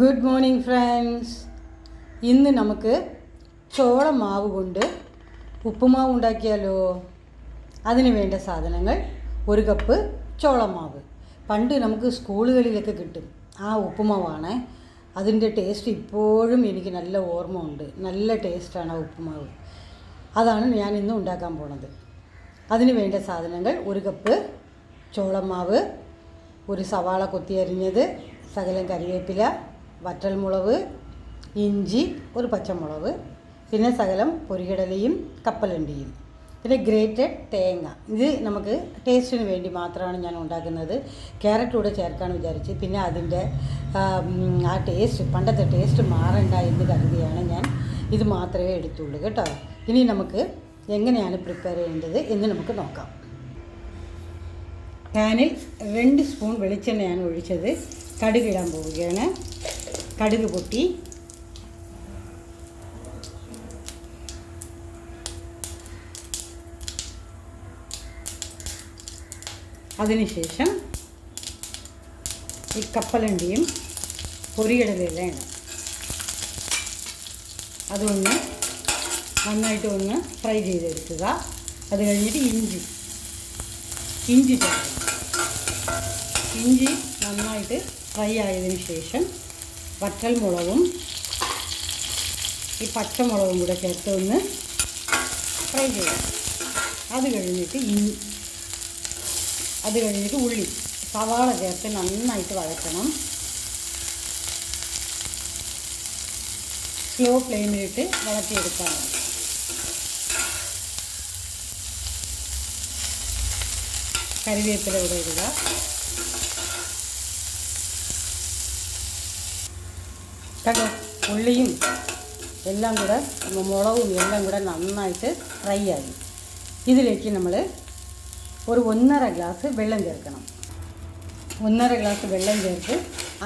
Good morning friends ഇന്ന് നമുക്ക് ചോള മാവ് കൊണ്ട് ഉപ്പുമാവ് ഉണ്ടാക്കിയാലോ? അതിന് വേണ്ട സാധനങ്ങൾ ഒരു കപ്പ് ചോളമാവ് പണ്ട് നമുക്ക് സ്കൂളുകളിലൊക്കെ കിട്ടും. ആ ഉപ്പുമാവാണ്. അതിന്റെ ടേസ്റ്റ് ഇപ്പോഴും എനിക്ക് നല്ല ഓർമ്മ ഉണ്ട് നല്ല ടേസ്റ്റാണ് ആ ഉപ്പുമാവ്. അതാണ് ഞാൻ ഇന്ന് ഉണ്ടാക്കാൻ പോണത്. അതിന് വേണ്ട സാധനങ്ങൾ ഒരു കപ്പ് ചോളമാവ് ഒരു സവാള കൊത്തി അരിഞ്ഞത് ശകലം കരിവേപ്പില വറ്റൽമുളക് ഇഞ്ചി ഒരു പച്ചമുളക് പിന്നെ സകലം പൊരികടലയും കപ്പലണ്ടിയും. പിന്നെ ഗ്രേറ്റഡ് തേങ്ങ. ഇത് നമുക്ക് ടേസ്റ്റിന് വേണ്ടി മാത്രമാണ് ഞാൻ ഉണ്ടാക്കുന്നത്. ക്യാരറ്റ് കൂടെ ചേർക്കാമെന്ന് വിചാരിച്ച്. പിന്നെ അതിന്റെ ആ, ടേസ്റ്റ് പണ്ടത്തെ ടേസ്റ്റ് മാറണ്ട എന്ന് കരുതിയാണ് ഞാൻ. ഇത് മാത്രമേ എടുത്തുള്ളൂ കേട്ടോ. ഇനി നമുക്ക് എങ്ങനെയാണ് പ്രിപ്പയർ ചെയ്യേണ്ടത് എന്ന് നമുക്ക് നോക്കാം. പാനിൽ രണ്ട് സ്പൂൺ വെളിച്ചെണ്ണയാണ് ഒഴിച്ചത്. കടുകിടാൻ പോവുകയാണ്. കടുക് പൊട്ടി. അതിനുശേഷം ഈ കപ്പലണ്ടിയും പൊരിയിടലെല്ലാം ഇടാം. അതൊന്ന് നന്നായിട്ട് ഒന്ന് ഫ്രൈ ചെയ്തെടുക്കുക. അത് കഴിഞ്ഞിട്ട് ഇഞ്ചി. ഇഞ്ചി ഇഞ്ചി നന്നായിട്ട് ഫ്രൈ ആയതിനു ശേഷം വറ്റൽമുളകും ഈ പച്ചമുളകും കൂടെ ചേർത്ത് ഒന്ന് ഫ്രൈ ചെയ്യാം. അത് കഴിഞ്ഞിട്ട് ഇഞ്ചി അത് കഴിഞ്ഞിട്ട് ഉള്ളി. സവാള ചേർത്ത് നന്നായിട്ട് വഴറ്റണം. സ്ലോ ഫ്ലെയിമിലിട്ട് വഴറ്റിയെടുക്കാൻ മതി. കരിവേപ്പില ഇവിടെ ഇടുക. കേട്ടോ ഉള്ളിയും എല്ലാം കൂടെ മുളകും എല്ലാം കൂടെ നന്നായിട്ട് ഫ്രൈ ആയി. ഇതിലേക്ക് നമ്മൾ ഒരു ഒന്നര ഗ്ലാസ് വെള്ളം ചേർക്കണം. ഒന്നര ഗ്ലാസ് വെള്ളം ചേർത്ത്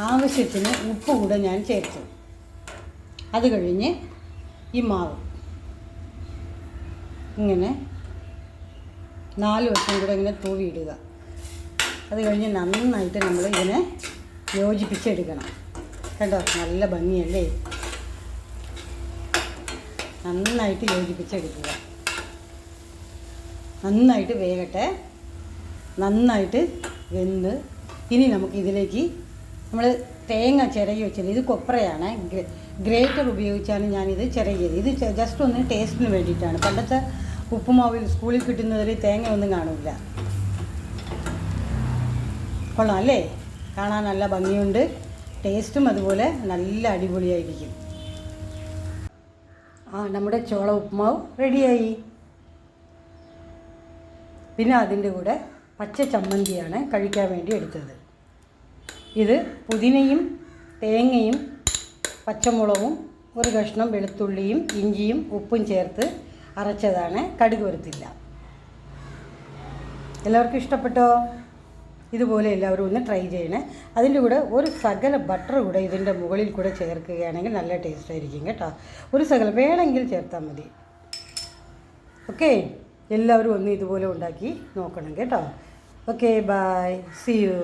ആവശ്യത്തിന് ഉപ്പ് കൂടെ ഞാൻ ചേർത്തു. അത് കഴിഞ്ഞ് ഈ മാവ്. ഇങ്ങനെ നാല് വശം കൂടെ ഇങ്ങനെ തൂവിയിടുക. അത് കഴിഞ്ഞ് നന്നായിട്ട് നമ്മൾ ഇതിനെ യോജിപ്പിച്ചെടുക്കണം. കണ്ടോ? നല്ല ഭംഗിയല്ലേ? നന്നായിട്ട് യോജിപ്പിച്ചെടുക്കുക. നന്നായിട്ട് വേകട്ടെ. നന്നായിട്ട് വെന്ത്. ഇനി നമുക്ക് ഇതിലേക്ക് നമ്മൾ തേങ്ങ ചിരകി വെച്ചത് ഇത് കൊപ്രയാണ്. ഗ്രേ- ഗ്രേറ്റർ ഉപയോഗിച്ചാണ് ഞാനിത് ചിരകിയത്. ഇത് ജസ്റ്റ് ഒന്ന് ടേസ്റ്റിന് വേണ്ടിയിട്ടാണ്. പണ്ടത്തെ ഉപ്പുമാവിൽ സ്കൂളിൽ കിട്ടുന്നതിൽ തേങ്ങ ഒന്നും കാണില്ല കൊള്ളാം അല്ലേ? കാണാൻ നല്ല ഭംഗിയുണ്ട്. ടേസ്റ്റും അതുപോലെ നല്ല അടിപൊളിയായിരിക്കും. ആ നമ്മുടെ ചോള ഉപ്മാവ് റെഡിയായി. പിന്നെ അതിന്റെ കൂടെ പച്ച ചമ്മന്തിയാണ് കഴിക്കാൻ വേണ്ടി എടുത്തത്. ഇത് പുതിനയും തേങ്ങയും പച്ചമുളകും ഒരു കഷ്ണം വെളുത്തുള്ളിയും ഇഞ്ചിയും ഉപ്പും ചേർത്ത് അരച്ചതാണ് കടുക് വരുത്തില്ല എല്ലാവർക്കും ഇഷ്ടപ്പെട്ടോ? ഇതുപോലെ എല്ലാവരും ഒന്ന് ട്രൈ ചെയ്യണേ. അതിന്റെ കൂടെ ഒരു സകല ബട്ടർ കൂടെ ഇതിന്റെ മുകളിൽ കൂടെ ചേർക്കുകയാണെങ്കിൽ നല്ല ടേസ്റ്റ് ആയിരിക്കും കേട്ടോ. ഒരു സകല വേണമെങ്കിൽ ചേർത്താൽ മതി. ഓക്കെ എല്ലാവരും ഒന്ന് ഇതുപോലെ ഉണ്ടാക്കി നോക്കണം കേട്ടോ. Okay bye C U